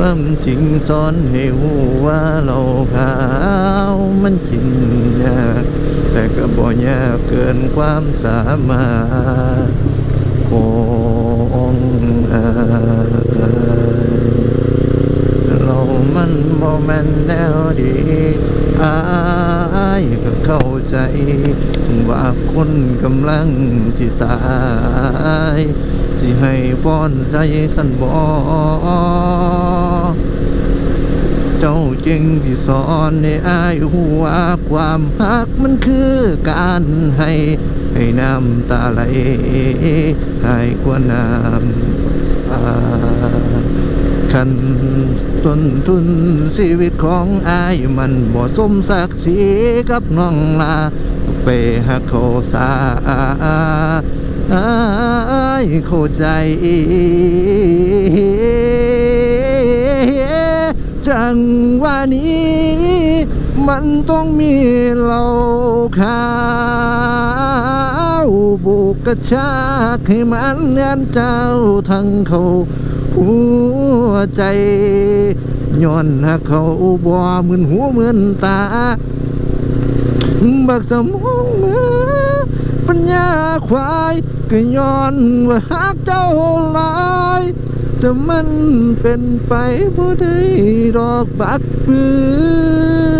ความจริงสอนให้รู้ว่าเราขาวมันกินยากแต่ก็บ่ยากเกินความสามารถของอายเรามัน บ่แม่นแนวดีอายก็เข้าใจ ว่าคนกำลังที่ตายที่ให้ป้อนใจสันบอเจ้าจริงที่สอนในอายหัวความฮักมันคือการให้ให้น้ำตาไหลให้กว่าน้ำตา คันต้นทุนชีวิตของอายมันบ่สมศักดิ์ศรีกับน้องลา ไปหักเขาสาอายเข้าใจจังว่านี้ มันต้องมีเหล้าขาวบุกกระชากให้มันเนียนเจ้าทั้งเขาหัว ใจย้อนหักเขาบ่มึนหัวเหมือนตาบักสมองมือปัญญาควายก็ย้อนว่าหากเจ้าหลายแต่มันเป็นไปบ่ได้ดอกบักปือ